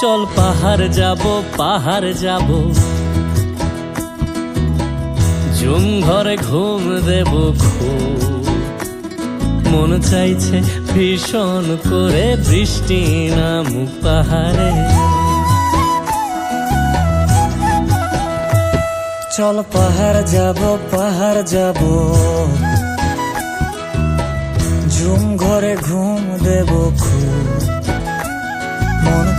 চল পাহাড় যাব পাহাড় যাব। জুম ঘরে ঘুম দেব মন চাইছে ভীষণ করে বৃষ্টি নামুক পাহাড়ে। চল পাহাড় যাব পাহাড় যাব। ঘরে ঘুম দেব খুব।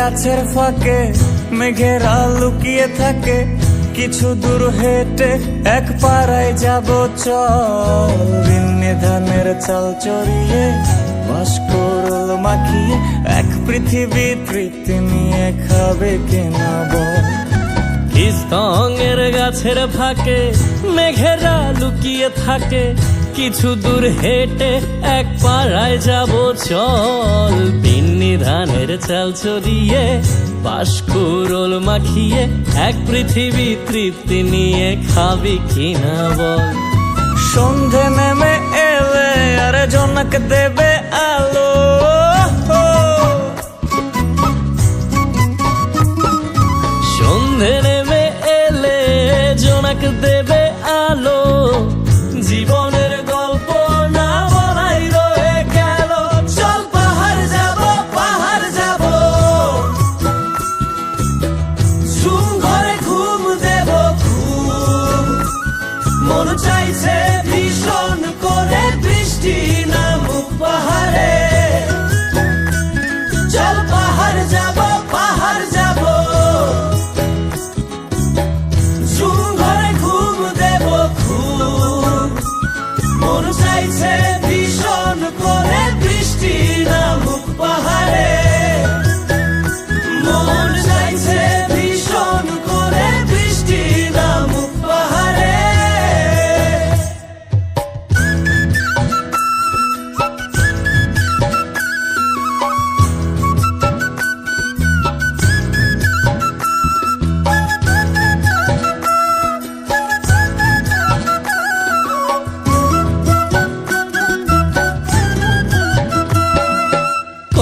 গাছের ফাঁকে, মেঘেরা লুকিয়ে থাকে, কিছু দূর হেঁটে এক পাড়ায় যাব, চল। ধানের চাল চড়িয়ে, বাস করল মাখিয়ে, এক পৃথিবী তৃপ্তি নিয়ে খাবে কেনা বল। গাছের ফাঁকে, মেঘেরা লুকিয়ে থাকে, কিছু দূর হেঁটে এক পাড়ায় যাব, চল। পিন্নি ধানের চাল চড়িয়ে পাশকুরল মাখিয়ে এক পৃথিবী তৃপ্তি নিয়ে খাবি কিনা বল। সন্ধে নেমে এলে আর জনক দেবে আলো। সন্ধে নেমে এলে জোনাক দেবে মন চাইছে ভীষণ করে বৃষ্টি নামুক পাহাড়ে। চল পাহাড় যাব পাহাড় যাব। ঝুম ঘরে ঘুম দেব ঘুম মন চাইছে ভীষণ করে বৃষ্টি নামুক পাহাড়ে।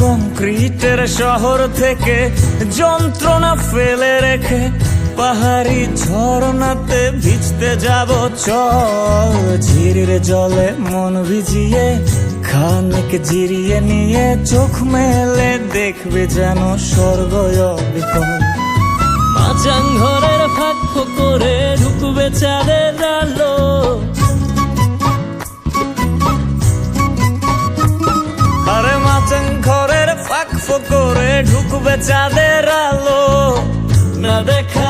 কংক্রিটের শহর থেকে যন্ত্রণা ফেলে রেখে পাহাড়ি ঝর্ণাতে ভিজতে যাব। চল ঝিরির জলে মন ভিজিয়ে, খানিক জিরিয়ে নিয়ে চোখ মেলে দেখবে যেন স্বর্গ অবিকল। মাচাং ঘরের ফাঁক করে ঢুকবে চাঁদের আলো। ঢুকবে চাঁদের আলো। না দেখা